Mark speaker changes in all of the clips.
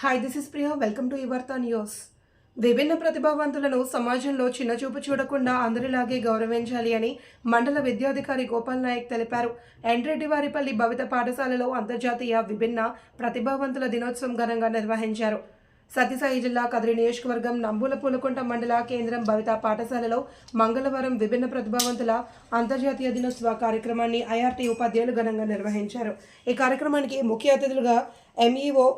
Speaker 1: Hi this is Priya welcome to యువర్త news విభిన్న ప్రతిభావంతులను సమాజంలో చిన్నచూపు చూడకుండా అందరిలాగే గౌరవించాలి అని మండల విద్యాధికారి గోపాల్ నాయక్ తెలిపారు. ఎండ్రెడ్డివారిపల్లి భవిత పాఠశాలలో అంతర్జాతీయ విభిన్న ప్రతిభావంతుల దినోత్సవం ఘనంగా నిర్వహించారు. సత్యసాయి జిల్లా కదిరి నియోజకవర్గం నంబూల పూలకుంట మండల కేంద్రం భవిత పాఠశాలలో మంగళవారం విభిన్న ప్రతిభావంతుల అంతర్జాతీయ దినోత్సవ కార్యక్రమాన్ని ఐఆర్టీ ఉపాధ్యాయులు ఘనంగా నిర్వహించారు. ఈ కార్యక్రమానికి ముఖ్య అతిథులుగా MEO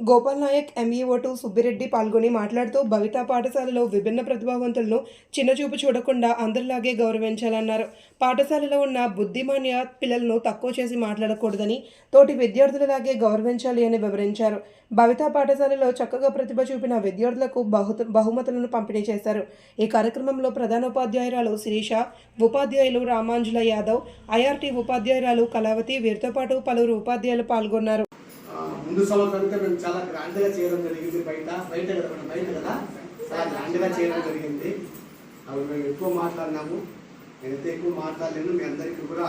Speaker 1: Gopal Naik MEO two Subbireddy పాల్గొని మాట్లాడుతూ భవితా పాఠశాలలో విభిన్న ప్రతిభావంతులను చిన్నచూపు చూడకుండా అందరిలాగే గౌరవించాలన్నారు. పాఠశాలలో ఉన్న బుద్ధిమాన్య పిల్లలను తక్కువ చేసి మాట్లాడకూడదని తోటి విద్యార్థులలాగే గౌరవించాలి అని వివరించారు. భవితా పాఠశాలలో చక్కగా ప్రతిభ చూపిన విద్యార్థులకు బహు బహుమతులను పంపిణీ చేశారు. ఈ కార్యక్రమంలో ప్రధానోపాధ్యాయురాలు శిరీష ఉపాధ్యాయులు రామాంజుల యాదవ్ ఐఆర్టీ ఉపాధ్యాయురాలు కళావతి వీరితో పాటు పలువురు ఉపాధ్యాయులు పాల్గొన్నారు.
Speaker 2: ముందు సంవత్సరం మేము చాలా గ్రాండ్గా చేయడం జరిగింది బయట బయట కదా మేడం, బయట కదా? చాలా గ్రాండ్గా చేయడం జరిగింది. అవి మేము ఎక్కువ మాట్లాడినాము. నేనైతే ఎక్కువ మాట్లాడలేను. మీ అందరికీ కూడా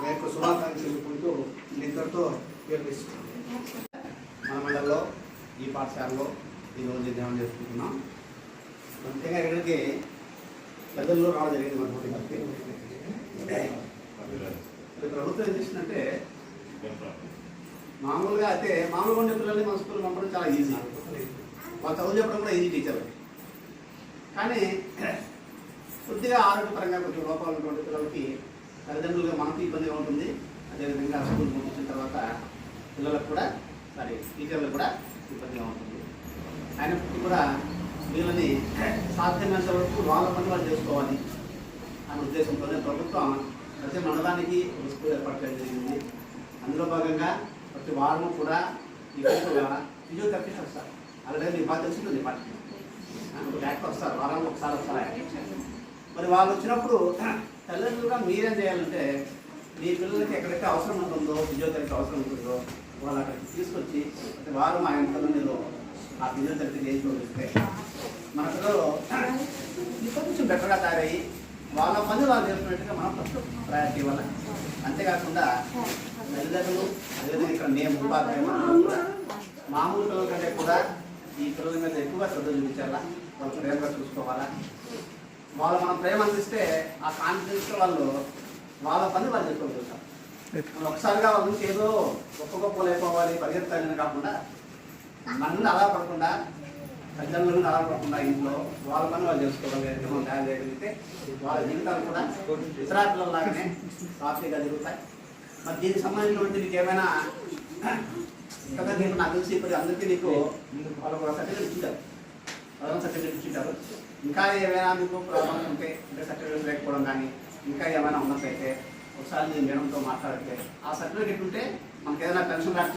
Speaker 2: నా యొక్క శుభాకాంక్షలు చెప్పుకుంటూ ఇంతటితో విరమిస్తున్నాను. మన మండలంలో ఈ పాఠశాలలో ఈరోజు ధ్యానం చేసుకుంటున్నాం. అంతేగా ఇక్కడికి పెద్దల్లో రావడం జరిగింది మన. ఇది ప్రభుత్వం ఏం చేసిందంటే మామూలుగా అయితే మామూలుగా ఉండే పిల్లల్ని మన స్కూల్ పంపడం చాలా ఈజీ వాళ్ళు చదువు చెప్పడం కూడా ఈజీ టీచర్ కానీ కొద్దిగా ఆరోగ్యపరంగా కొంచెం లోపాలు ఉన్నటువంటి పిల్లలకి తల్లిదండ్రులుగా మనకు ఇబ్బందిగా ఉంటుంది. అదేవిధంగా స్కూల్ పంపించిన తర్వాత పిల్లలకు కూడా సారీ టీచర్లకు కూడా ఇబ్బందిగా ఉంటుంది. అయినప్పటికీ కూడా వీళ్ళని సాధ్యమైనంత వరకు వాళ్ళ పని వాళ్ళు చేసుకోవాలి అనే ఉద్దేశంతోనే ప్రభుత్వం ప్రతి మండలానికి ఒక స్కూల్ ఏర్పాటు చేయడం జరిగింది. అందులో భాగంగా ప్రతి వారము కూడా ఎక్కువగా ఫిజియోథెరపిస్ట్ వస్తారు అలాగే మీ బాగా తెలిసింది డిపార్ట్మెంట్ డాక్టర్ వస్తారు వారానికి ఒకసారి వస్తారు మరి వాళ్ళు వచ్చినప్పుడు తల్లిదండ్రులుగా మీరేం చేయాలంటే మీ పిల్లలకి ఎక్కడైతే అవసరం ఉంటుందో ఫిజియోథెరపీ అవసరం ఉంటుందో వాళ్ళు అక్కడికి తీసుకొచ్చి ప్రతి వారం మా ఇంట్లో నేను ఆ ఫిజియోథెరపీ చేసి మన పిల్లలు ఇంకా కొంచెం బెటర్గా తయారయ్యి వాళ్ళ పని వాళ్ళు చేసుకున్నట్టుగా మనం ఫస్ట్ ప్రయారిటీ ఇవ్వాలి అంతేకాకుండా తల్లిదండ్రులు అదేవిధంగా ఇక్కడ మేము ఉపాధ్యాయులు కూడా. మామూలు పిల్లల కంటే కూడా ఈ పిల్లల మీద ఎక్కువగా శ్రద్ధ చూపించాలా? వాళ్ళు ప్రేమగా చూసుకోవాలా? వాళ్ళు మనం ప్రేమ అందిస్తే ఆ కాన్ఫిడెన్స్ వాళ్ళు వాళ్ళ పని వాళ్ళు చేసుకోగలుగుతారు మనం ఒకసారిగా వాళ్ళ నుంచి ఏదో గొప్ప గొప్ప లేకపోవాలి పరిగెత్తాలని కాకుండా నన్ను అలా పడకుండా తల్లిదండ్రులను అలా ఇంట్లో వాళ్ళ పని వాళ్ళు చేసుకోవడం మనం తయారు చేయగలిగితే వాళ్ళ జీవితాలు కూడా ఇతర పిల్లల్లాగానే సాఫీగా జరుగుతాయి. మరి దీనికి సంబంధించినటువంటి నీకు ఏమైనా ఇంకా నీకు నాకు తెలిసి ఇప్పుడు అందరికీ నీకు వాళ్ళకు ఒక సర్టిఫికేట్ ఇచ్చింటారు. ప్రధాన సర్టిఫికేట్ ఇచ్చింటారు. ఇంకా ఏమైనా మీకు ప్రాబ్లమ్స్ ఉంటే అంటే సర్టిఫికేట్ లేకపోవడం కానీ ఇంకా ఏమైనా ఉన్నట్లయితే ఒకసారి నేను మేడంతో మాట్లాడితే ఆ సర్టిఫికేట్ ఉంటే మనకి ఏదైనా పెన్షన్ రాకపోతే